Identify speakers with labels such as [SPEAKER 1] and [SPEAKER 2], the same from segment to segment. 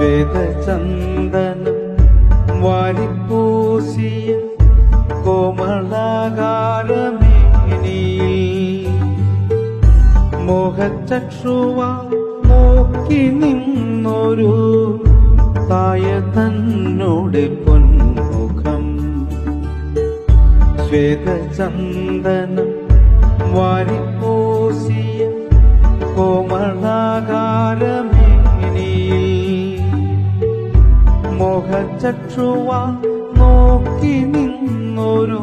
[SPEAKER 1] ശ്വേതചന്ദനം വാരിപ്പൂസിയ കോമളാകാരമേനിയിൽ മോഹച്ചക്ഷുവാ നോക്കി നിന്നൊരു തായ തന്നോട് പൊന്മുഖം ശ്വേതചന്ദനം വാരിപ്പൂസിയ കോമളാകാരമേനിയിൽ മോഹചക്ഷുവ നോക്കി നിന്നൊരു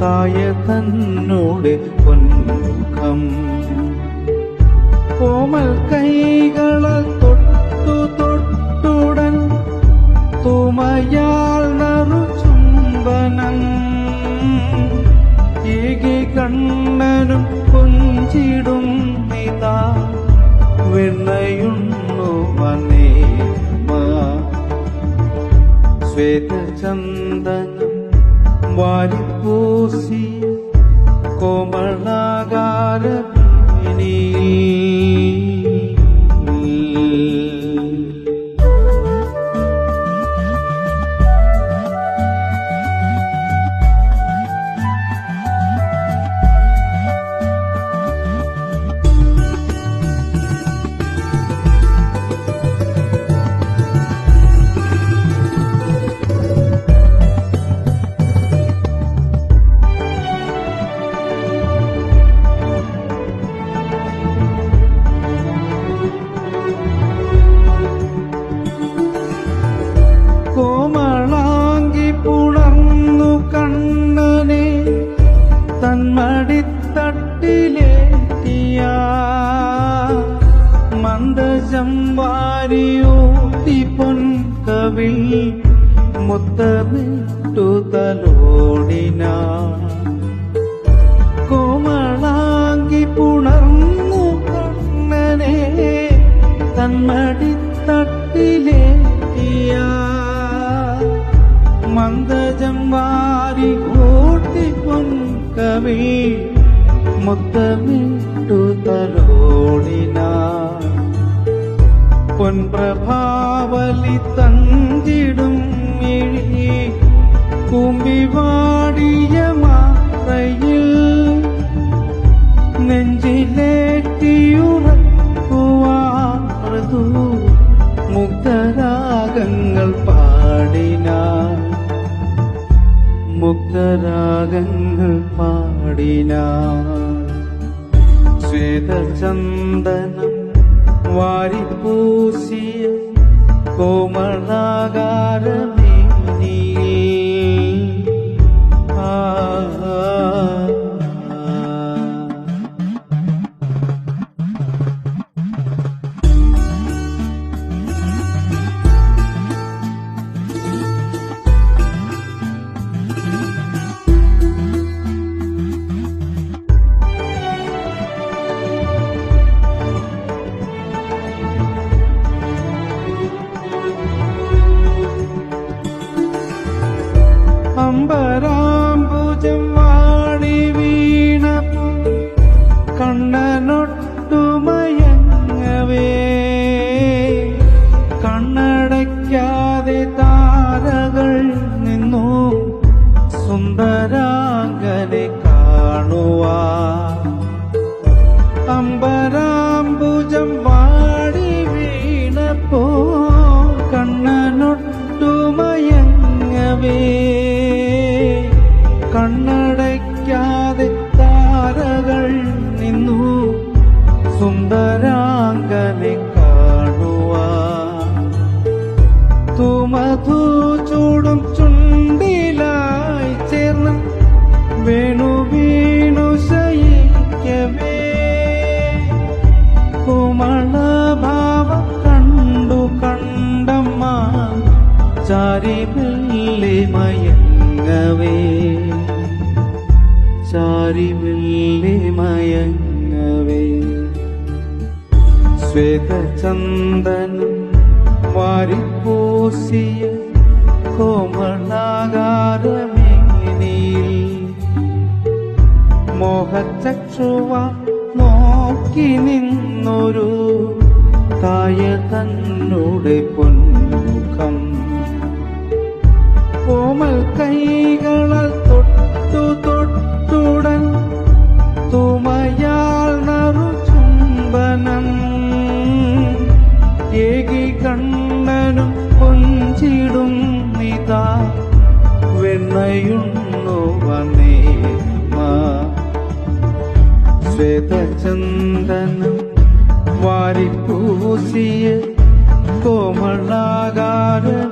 [SPEAKER 1] തായ തന്നോട് പൊന്മുഖം കോമൽ കൈകളാൽ തൊട്ടു തൊട്ടുടൻ തുമയാൽ നറു ചുംബനം. ഏകി കണ്ണനും കൊഞ്ചിടും നിതാ വെണ്ണയുണ്ണു മനേമ ശ്വേതചന്ദനം വാരിപ്പൂസിയ കോമളാകാര തന്മടിത്തട്ടിലേറ്റിയ മന്ദജം വാരിയൂട്ടി പൊൻകവിൽ മുത്തമിട്ടു തലോടിന കോമളാങ്കി പുണർന്നു കണ്ണനെ തന്മടിത്തട്ടിലേറ്റിയ മന്ദജം വാരി കൂട്ടി പൊൻകവി മുത്തമിട്ടു തലോടിന പൊൻപ്രഭാവലി തഞ്ചിടും മിഴി കുമ്പിവാടിയ മാറയിൽ നെഞ്ചിലേറ്റിയുറക്കുവാറതു മുക്തരാഗങ്ങൾ പാടിന. മുക്തരാഗങ്ങൾ പാടിന ശ്വേതചന്ദനം വാരിപ്പൂശിയ കോമളാകാരമേനിയിൽ അമ്പരാംബുജം വാടി വീണപ്പോ കണ്ണനൊട്ടുമയങ്ങവേ. കണ്ണടയ്ക്കാതെ സുന്ദരാംഗനെ കാണുവ തുമധു ചൂടും ചുണ്ടിലായി ചേർന്ന് വേണു വീണു ശയിക്കവേ. കുമളഭാവം കണ്ടു കണ്ടമ്മ ചാരി മെല്ലെ മയങ്ങവേ. ചാരി മയങ്ങ ശ്വേതചന്ദനം വാരിപ്പൂശിയ കോമളാകാരമേനിയിൽ മോഹചക്ഷുവ നോക്കി നിന്നൊരു തായ തന്നുടെ പൊന്മുഖം കോമൽ കൈകളാൽ വെണ്ണയുണ്ണു വന്നേമാ ശ്വേതചന്ദനം വാരിപ്പൂസിയ കോമളാകാരമേ